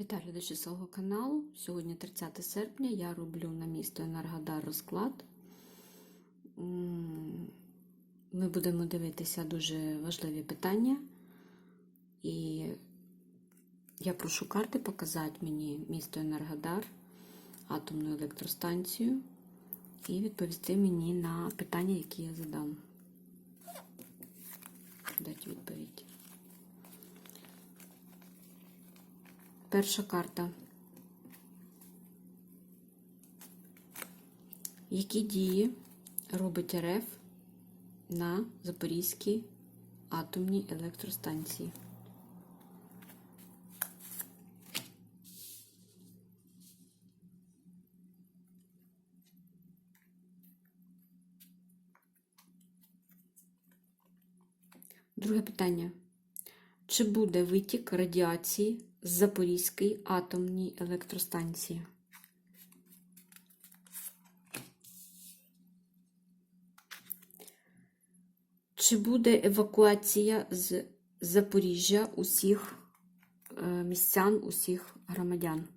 Вітаю глядачі свого каналу. Сьогодні 30 серпня. Я роблю на місто Енергодар розклад. Ми будемо дивитися дуже важливі питання. І я прошу карти показати мені місто Енергодар, атомну електростанцію і відповісти мені на питання, які я задам. Дати відповідь. Перша карта. Які дії робить РФ на Запорізькій атомній електростанції? Друге питання. Чи буде витік радіації з Запорізької атомній електростанції? Чи буде евакуація з Запоріжжя усіх е, містян, усіх громадян?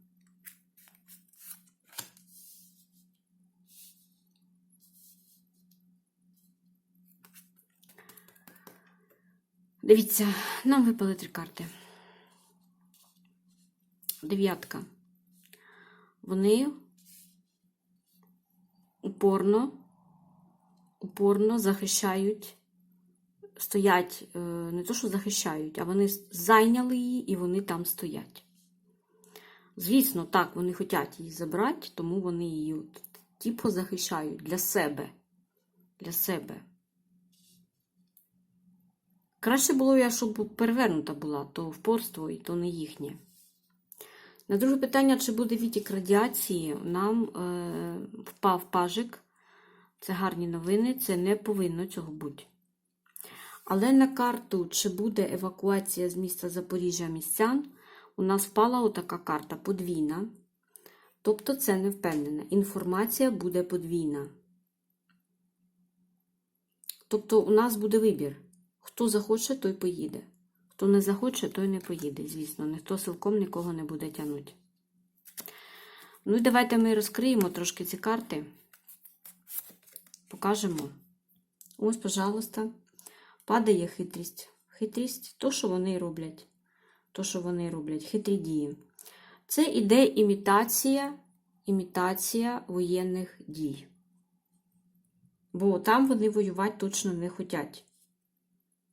Дивіться, нам випали три карти. Дев'ятка. Вони упорно, упорно захищають, стоять, е, не то, що захищають, а вони зайняли її і вони там стоять. Звісно, так, вони хочуть її забрати, тому вони її типу захищають для себе. Для себе. Краще було я, щоб перевернута була, то впорство і то не їхнє. На друге питання, чи буде відтік радіації, нам е, впав пажик. Це гарні новини, це не повинно цього бути. Але на карту, чи буде евакуація з міста Запоріжжя містян, у нас впала отака карта подвійна. Тобто це не впевнена. Інформація буде подвійна. Тобто у нас буде вибір. Хто захоче, той поїде. Хто не захоче, той не поїде, звісно. Ніхто силком нікого не буде тягнути. Ну і давайте ми розкриємо трошки ці карти. Покажемо. Ось, пожалуйста, падає хитрість. Хитрість то, що вони роблять. То, що вони роблять, хитрі дії. Це іде імітація, імітація воєнних дій. Бо там вони воювати точно не хочуть.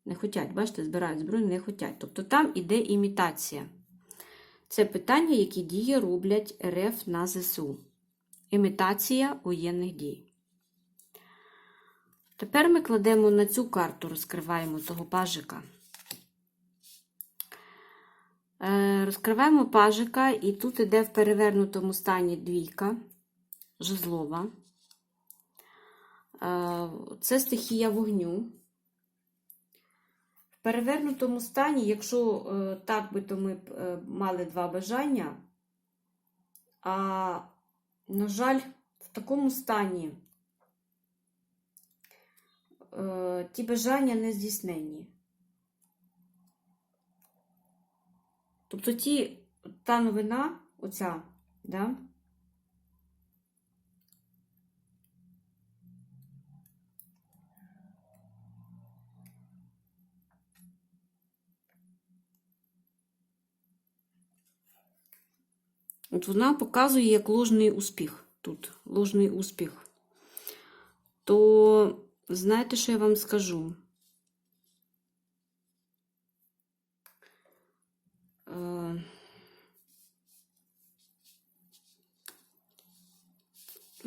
Не хотять, бачите, збирають зброю, не хотять. Тобто там іде імітація. Це питання, які дії роблять РФ на ЗСУ. Імітація воєнних дій. Тепер ми кладемо на цю карту, розкриваємо того пажика. Е, Розкриваємо пажика, і тут іде в перевернутому стані двійка жезлова. Е, Це стихія вогню. Перевернутому стані, якщо е, так би, то ми е, мали два бажання. А, на жаль, в такому стані е, ті бажання не здійснені. Тобто ті, та новина, оця, да, От вона показує як ложний успіх тут, ложний успіх. То знаєте, що я вам скажу? Е,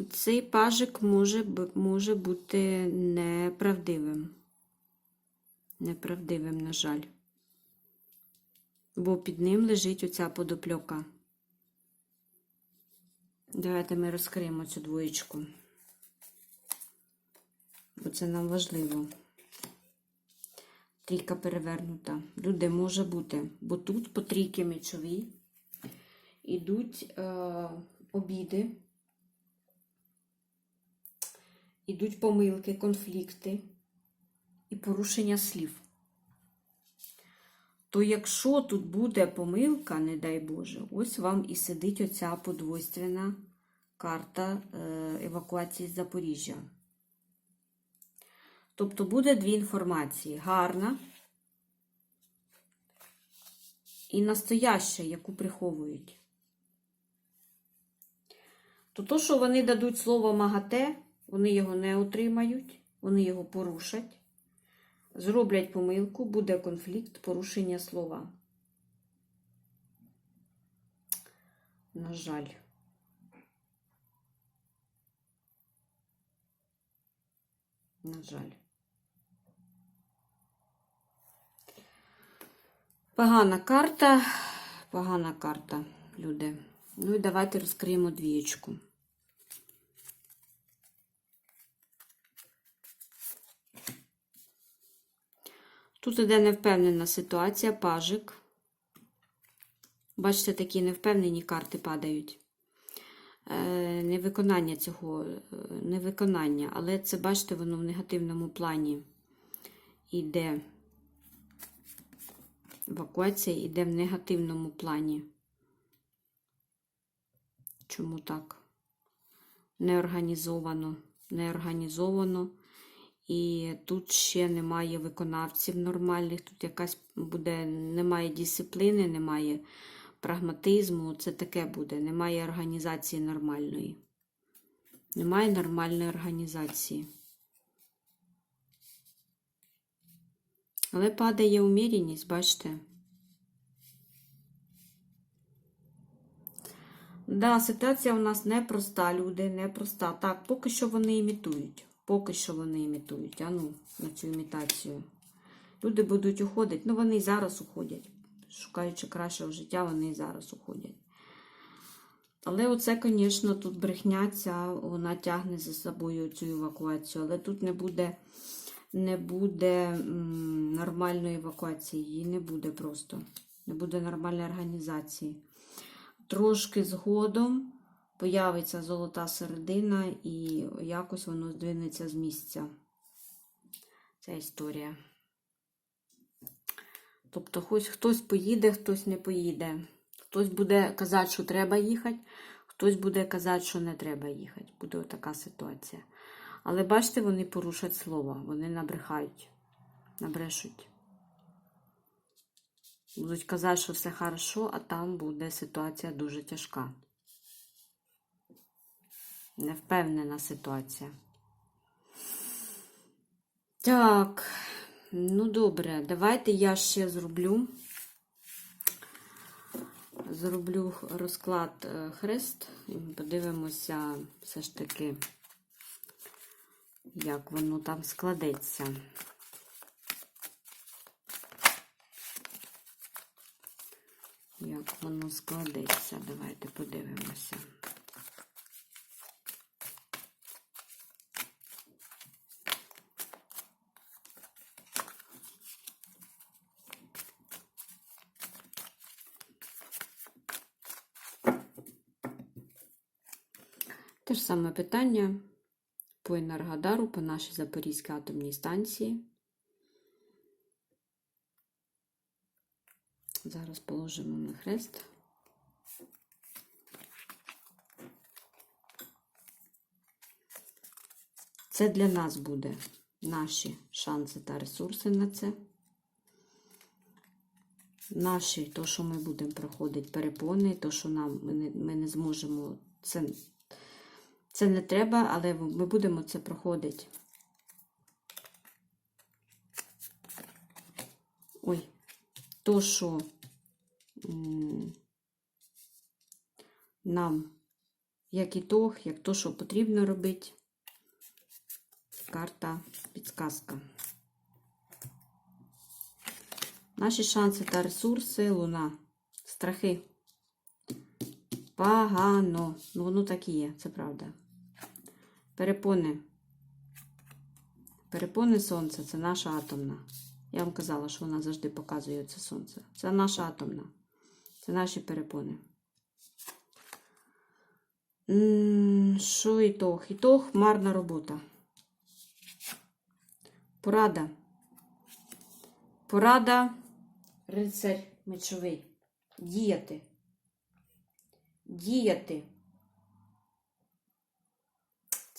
Цей пажик може, може бути неправдивим. Неправдивим, на жаль. Бо під ним лежить оця подопльока. Давайте ми розкриємо цю двоєчку. Бо це нам важливо. Трійка перевернута. Люди може бути. Бо тут по трійки мечовій ідуть е, обіди, ідуть помилки, конфлікти і порушення слів. То якщо тут буде помилка, не дай Боже, ось вам і сидить оця подвойственна карта е, евакуації з Запоріжжя. Тобто буде дві інформації: гарна і настояща, яку приховують. То то, що вони дадуть слово МАГАТЕ, вони його не отримають, вони його порушать, зроблять помилку, буде конфлікт, порушення слова. На жаль. На жаль. Погана карта, погана карта, люди. Ну і давайте розкриємо двієчку. Тут іде невпевнена ситуація, пажик. Бачите, такі невпевнені карти падають. Е, Невиконання цього, е, невиконання, але це, бачите, воно в негативному плані йде. Евакуація йде в негативному плані. Чому так? Неорганізовано. Неорганізовано. І тут ще немає виконавців нормальних. Тут якась буде, немає дисципліни, немає прагматизму. Це таке буде. Немає організації нормальної. Немає нормальної організації. Але падає умірність, бачите? Да, ситуація у нас непроста, люди, непроста. Так, поки що вони імітують. Поки що вони імітують. А ну, на цю імітацію. Люди будуть уходити. Ну, вони і зараз уходять. Шукаючи кращого життя, вони і зараз уходять. Але оце, звісно, тут брехня ця, вона тягне за собою цю евакуацію. Але тут не буде, не буде нормальної евакуації. Її не буде просто. Не буде нормальної організації. Трошки згодом появиться золота середина і якось воно здвинеться з місця. Ця історія. Тобто, хоч хтось поїде, хтось не поїде. Хтось буде казати, що треба їхати, хтось буде казати, що не треба їхати. Буде така ситуація. Але бачите, вони порушать слово, вони набрехають, набрешуть. Будуть казати, що все хорошо, а там буде ситуація дуже тяжка. Невпевнена ситуація. Так, ну добре, давайте я ще зроблю. Зроблю розклад е, хрест і подивимося все ж таки, як воно там складеться. Як воно складеться, давайте подивимося. Ж саме питання по Енергодару, по нашій Запорізькій атомній станції. Зараз положимо на хрест. Це для нас буде наші шанси та ресурси на це. Наші, то, що ми будемо проходити перепони, то, що нам ми не, ми не зможемо, це, це не треба, але ми будемо це проходити. Ой, то, що нам як ітог, як то, що потрібно робити. Карта підсказка. Наші шанси та ресурси, луна, страхи. Погано. Ну, воно так і є, це правда. Перепони. Перепони сонця це наша атомна. Я вам казала, що вона завжди показує це сонце. Це наша атомна. Це наші перепони. Що ітог? Ітог марна робота. Порада. Порада рицарь мечовий. Діяти. Діяти.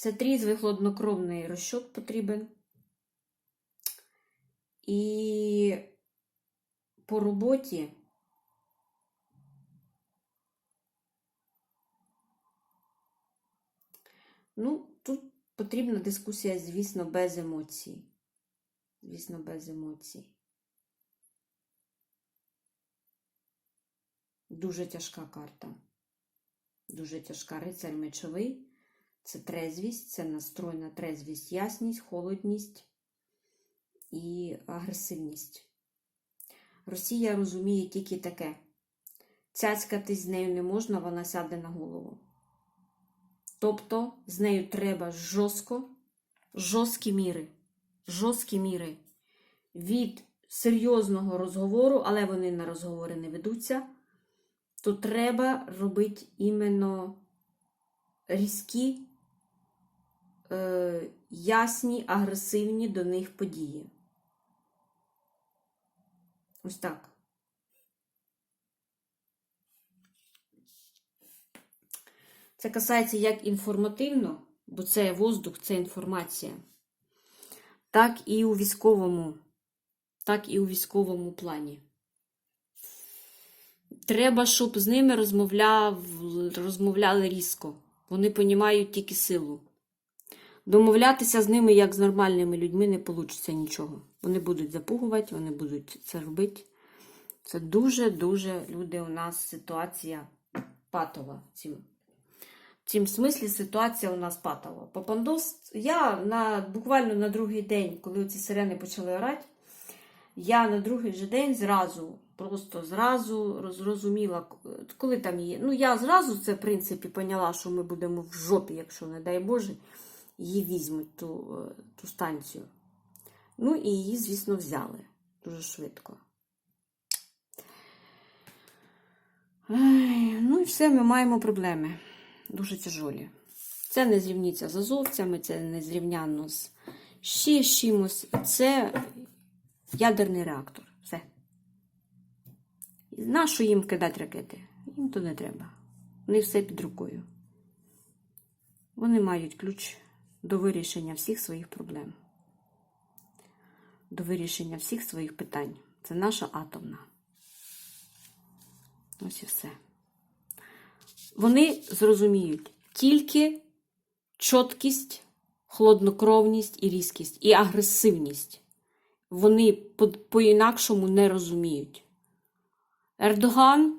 Це трізвий хладнокровний розчот потрібен. І по роботі Ну, тут потрібна дискусія, звісно, без емоцій. Звісно, без емоцій. Дуже тяжка карта. Дуже тяжка. Рицарь мечовий. Це трезвість, це настрой на трезвість, ясність, холодність і агресивність. Росія розуміє тільки таке. Цяцькатись з нею не можна, вона сяде на голову. Тобто з нею треба жорстко, жорсткі міри. Жорсткі міри. Від серйозного розговору, але вони на розговори не ведуться, то треба робити іменно різкі, е, ясні, агресивні до них події. Ось так. Це касається як інформативно, бо це воздух, це інформація, так і у військовому, так і у військовому плані. Треба, щоб з ними розмовляв, розмовляли різко. Вони понімають тільки силу. Домовлятися з ними, як з нормальними людьми, не вийде нічого. Вони будуть запугувати, вони будуть це робити. Це дуже-дуже люди у нас ситуація патова. В цім смислі ситуація у нас патова. Попандос, я на, буквально на другий день, коли ці сирени почали орати, я на другий же день зразу, просто зразу зрозуміла, коли там є. Ну, я зразу це, в принципі, поняла, що ми будемо в жопі, якщо, не дай Боже, її візьмуть ту, е, ту станцію. Ну і її, звісно, взяли дуже швидко. Ай, ну і все, ми маємо проблеми. Дуже тяжолі. Це не зрівніться з азовцями, це не зрівняно з ще з чимось. Це ядерний реактор. Все. Нащо їм кидати ракети? Їм то не треба. Вони все під рукою. Вони мають ключ до вирішення всіх своїх проблем, до вирішення всіх своїх питань. Це наша атомна. Ось і все. Вони зрозуміють тільки чіткість, холоднокровність і різкість, і агресивність. Вони по- по-інакшому не розуміють. Ердоган,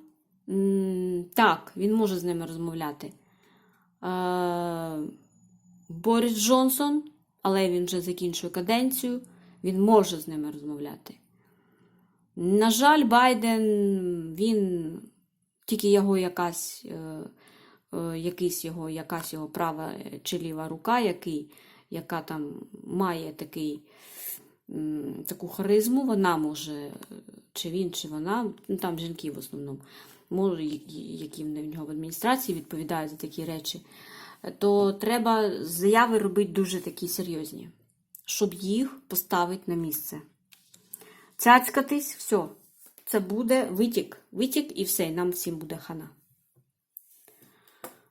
так, він може з ними розмовляти. Е, Борис Джонсон, але він вже закінчує каденцію, він може з ними розмовляти. На жаль, Байден, він тільки його якась, е, е, якийсь його, якась його права чи ліва рука, який, яка там має такий, таку харизму, вона може, чи він, чи вона, ну там жінки в основному, може, які- які в нього в адміністрації відповідають за такі речі, то треба заяви робити дуже такі серйозні, щоб їх поставити на місце. Цяцькатись, все. Це буде витік. Витік і все, нам всім буде хана.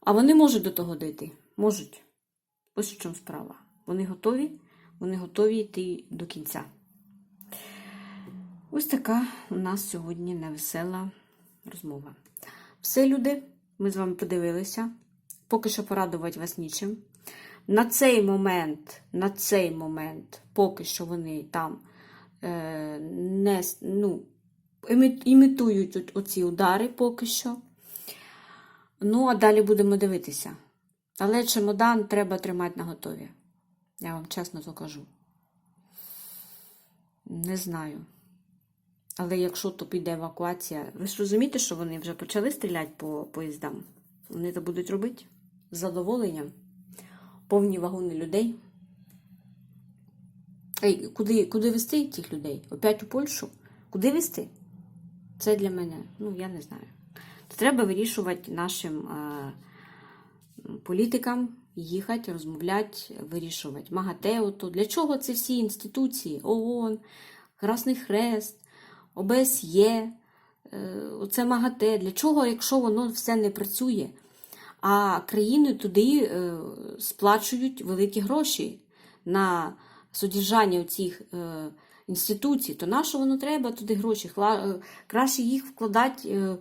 А вони можуть до того дійти. Можуть. Ось в чому справа. Вони готові, вони готові йти до кінця. Ось така у нас сьогодні невесела розмова. Все, люди, ми з вами подивилися. Поки що порадувати вас нічим. На цей момент, на цей момент, поки що вони там е, не, ну, імітують оці удари поки що. Ну, а далі будемо дивитися. Але чемодан треба тримати на готові. Я вам чесно то кажу. Не знаю. Але якщо то піде евакуація, ви ж розумієте, що вони вже почали стріляти по поїздам? Вони це будуть робити з задоволенням. Повні вагони людей. Ей, куди, куди вести тих людей? Опять у Польщу? Куди вести? Це для мене, ну я не знаю. То треба вирішувати нашим е, політикам, їхати, розмовляти, вирішувати. МАГАТЕ, то для чого це всі інституції? ООН, Красний Хрест, ОБСЄ, е, оце МАГАТЕ. Для чого, якщо воно все не працює? А країни туди е, сплачують великі гроші на содержання цих е, інституцій, то на що воно треба туди гроші? Е, Краще їх вкладати,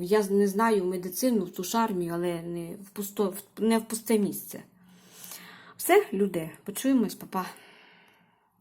я не знаю, в медицину, в ту ж армію, але не в, пусто, не в пусте місце. Все, люди, почуємось, папа.